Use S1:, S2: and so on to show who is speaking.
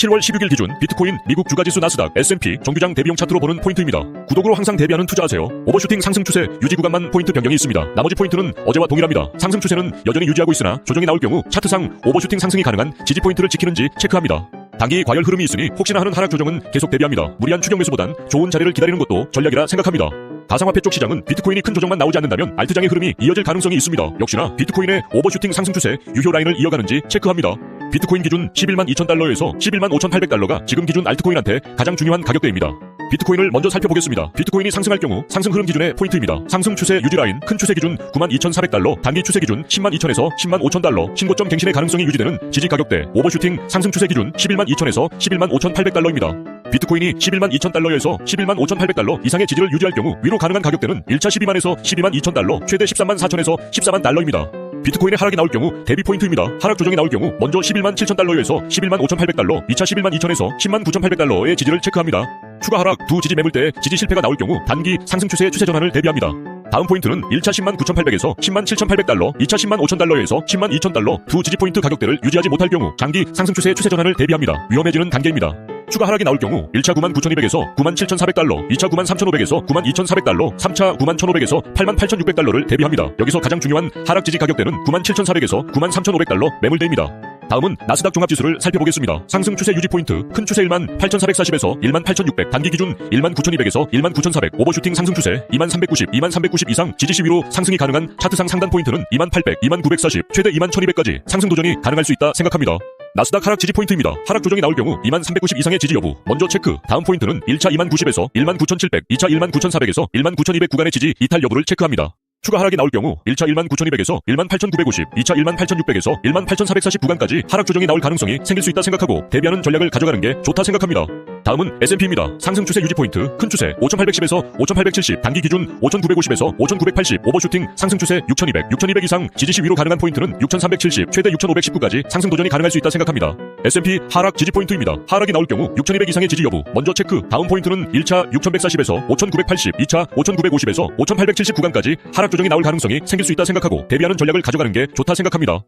S1: 7월 16일 기준 비트코인, 미국 주가지수 나스닥, S&P 정규장 대비용 차트로 보는 포인트입니다. 구독으로 항상 대비하는 투자하세요. 오버슈팅 상승 추세 유지 구간만 포인트 변경이 있습니다. 나머지 포인트는 어제와 동일합니다. 상승 추세는 여전히 유지하고 있으나 조정이 나올 경우 차트상 오버슈팅 상승이 가능한 지지 포인트를 지키는지 체크합니다. 단기 과열 흐름이 있으니 혹시나 하는 하락 조정은 계속 대비합니다. 무리한 추격 매수보단 좋은 자리를 기다리는 것도 전략이라 생각합니다. 가상화폐 쪽 시장은 비트코인이 큰 조정만 나오지 않는다면 알트장의 흐름이 이어질 가능성이 있습니다. 역시나 비트코인의 오버슈팅 상승 추세 유효 라인을 이어가는지 체크합니다. 비트코인 기준 11만 2천 달러에서 11만 5,800달러가 지금 기준 알트코인한테 가장 중요한 가격대입니다. 비트코인을 먼저 살펴보겠습니다. 비트코인이 상승할 경우 상승 흐름 기준의 포인트입니다. 상승 추세 유지 라인 큰 추세 기준 9만 2,400달러, 단기 추세 기준 10만 2천에서 10만 5천 달러, 신고점 갱신의 가능성이 유지되는 지지 가격대 오버슈팅 상승 추세 기준 11만 2천에서 11만 5,800달러입니다. 비트코인이 11만 2천 달러에서 11만 5,800달러 이상의 지지를 유지할 경우 위로 가능한 가격대는 1차 12만에서 12만 2천 달러, 최대 13만 4천에서 14만 달러입니다. 비트코인의 하락이 나올 경우 대비 포인트입니다. 하락 조정이 나올 경우 먼저 11만 7천 달러에서 11만 5,800달러, 2차 11만 2천에서 10만 9,800달러의 지지를 체크합니다. 추가 하락 두 지지 매물대에 지지 실패가 나올 경우 단기 상승 추세의 추세 전환을 대비합니다. 다음 포인트는 1차 10만 9,800에서 10만 7,800달러, 2차 10만 5,000달러에서 10만 2,000달러 두 지지 포인트 가격대를 유지하지 못할 경우 장기 상승 추세의 추세 전환을 대비합니다. 위험해지는 단계입니다. 추가 하락이 나올 경우 1차 9만 9,200에서 9만 7,400달러, 2차 9만 3,500에서 9만 2,400달러, 3차 9만 1,500에서 8만 8,600달러를 대비합니다. 여기서 가장 중요한 하락 지지 가격대는 9만 7,400에서 9만 3,500달러 매물대입니다. 다음은 나스닥 종합지수를 살펴보겠습니다. 상승 추세 유지 포인트, 큰 추세 1만 8,440에서 1만 8,600, 단기 기준 1만 9,200에서 1만 9,400, 오버슈팅 상승 추세 2만 390, 2만 390 이상 지지시 위로 상승이 가능한 차트상 상단 포인트는 2만 800, 2만 940, 최대 2만 1,200까지 상승 도전이 가능할 수 있다 생각합니다. 나스닥 하락 지지 포인트입니다. 하락 조정이 나올 경우 2만 390 이상의 지지 여부 먼저 체크. 다음 포인트는 1차 2만 90에서 1만 9700, 2차 1만 9400에서 1만 9200 구간의 지지 이탈 여부를 체크합니다. 추가 하락이 나올 경우 1차 1만 9200에서 1만 8950, 2차 1만 8600에서 1만 8440 구간까지 하락 조정이 나올 가능성이 생길 수 있다 생각하고 대비하는 전략을 가져가는 게 좋다 생각합니다. 다음은 S&P입니다. 상승 추세 유지 포인트 큰 추세 5810에서 5870 단기 기준 5950에서 5980 오버슈팅 상승 추세 6200 6200 이상 지지 시 위로 가능한 포인트는 6370 최대 6519까지 상승 도전이 가능할 수 있다 생각합니다. S&P 하락 지지 포인트입니다. 하락이 나올 경우 6200 이상의 지지 여부 먼저 체크. 다음 포인트는 1차 6140에서 5980, 2차 5950에서 5870 구간까지 하락 조정이 나올 가능성이 생길 수 있다 생각하고 대비하는 전략을 가져가는 게 좋다 생각합니다.